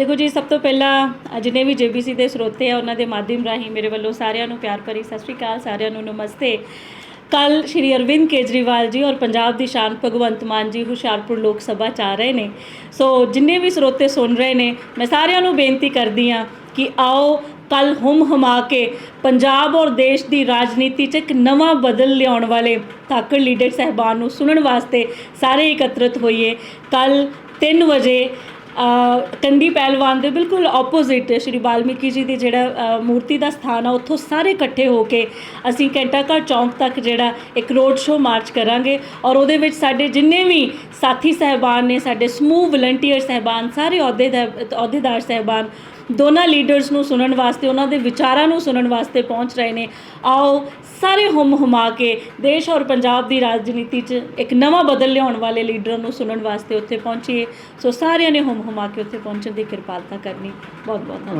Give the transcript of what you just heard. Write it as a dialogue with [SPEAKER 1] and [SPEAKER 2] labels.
[SPEAKER 1] ਦੇਖੋ ਜੀ ਸਭ ਤੋਂ ਪਹਿਲਾਂ ਅ, ਜਿੰਨੇ ਵੀ ਜੇਬੀਸੀ ਦੇ ਸਰੋਤੇ ਆ ਉਹਨਾਂ ਦੇ ਮਾਧਿਅਮ ਰਾਹੀਂ ਮੇਰੇ ਵੱਲੋਂ ਸਾਰਿਆਂ ਨੂੰ ਪਿਆਰ ਭਰੀ ਸਤਿ ਸ਼੍ਰੀ ਅਕਾਲ ਸਾਰਿਆਂ ਨੂੰ ਨਮਸਤੇ। ਕੱਲ ਸ਼੍ਰੀ ਅਰਵਿੰਦ ਕੇਜਰੀਵਾਲ ਜੀ ਔਰ ਪੰਜਾਬ ਦੀ ਸ਼ਾਨ ਭਗਵੰਤ ਮਾਨ ਜੀ ਹੁਸ਼ਿਆਰਪੁਰ ਲੋਕ ਸਭਾ ਚ ਆ ਰਹੇ ਨੇ। ਸੋ ਜਿੰਨੇ ਵੀ ਸਰੋਤੇ ਸੁਣ ਰਹੇ ਨੇ ਮੈਂ ਸਾਰਿਆਂ ਨੂੰ ਬੇਨਤੀ ਕਰਦੀ ਆ ਕਿ ਆਓ ਕੱਲ ਹੁਮ ਹਮਾ ਕੇ ਪੰਜਾਬ ਔਰ ਦੇਸ਼ ਦੀ ਰਾਜਨੀਤੀ 'ਚ ਇੱਕ ਨਵਾਂ ਬਦਲ ਲਿਆਉਣ ਵਾਲੇ ਤਾਕੜ ਲੀਡਰ ਸਹਿਬਾਨ ਨੂੰ ਸੁਣਨ ਵਾਸਤੇ ਸਾਰੇ ਇਕੱਤਰਿਤ ਹੋਈਏ। ਕੱਲ 3 ਵਜੇ ਕੰਡੀ ਪਹਿਲਵਾਨ ਦੇ ਬਿਲਕੁਲ ਆਪੋਜ਼ਿਟ ਸ਼੍ਰੀ ਬਾਲਮੀਕੀ ਜੀ ਦੀ ਜਿਹੜਾ ਮੂਰਤੀ ਦਾ ਸਥਾਨ ਆ, ਉੱਥੋਂ ਸਾਰੇ ਇਕੱਠੇ ਹੋ ਕੇ ਅਸੀਂ ਘੰਟਾ ਚੌਂਕ ਤੱਕ ਜਿਹੜਾ ਇੱਕ ਰੋਡ ਸ਼ੋਅ ਮਾਰਚ ਕਰਾਂਗੇ ਔਰ ਉਹਦੇ ਵਿੱਚ ਸਾਡੇ ਜਿੰਨੇ ਵੀ ਸਾਥੀ ਸਹਿਬਾਨ ਨੇ, ਸਾਡੇ ਸਮੂਹ ਵਲੰਟੀਅਰ ਸਹਿਬਾਨ, ਸਾਰੇ ਅਹੁਦੇਦਾਰ ਅਹੁਦੇਦਾਰ ਸਹਿਬਾਨ ਦੋਨਾਂ ਲੀਡਰਸ ਨੂੰ ਸੁਣਨ ਵਾਸਤੇ, ਉਹਨਾਂ ਦੇ ਵਿਚਾਰਾਂ ਨੂੰ ਸੁਣਨ ਵਾਸਤੇ ਪਹੁੰਚ ਰਹੇ ਨੇ। ਆਓ, ਸਾਰੇ ਹੁਮ ਹੁਮਾ ਕੇ ਦੇਸ਼ ਔਰ ਪੰਜਾਬ ਦੀ ਰਾਜਨੀਤੀ 'ਚ ਇੱਕ ਨਵਾਂ ਬਦਲ ਲਿਆਉਣ ਵਾਲੇ ਲੀਡਰਾਂ ਨੂੰ ਸੁਣਨ ਵਾਸਤੇ ਉੱਥੇ ਪਹੁੰਚੀਏ। ਸੋ ਸਾਰਿਆਂ ਨੇ ਹੁਮ ਹੁਮਾ ਕੇ ਉੱਥੇ ਪਹੁੰਚਣ ਦੀ ਕਿਰਪਾਲਤਾ ਕਰਨੀ। ਬਹੁਤ ਬਹੁਤ ਧੰਨਵਾਦ।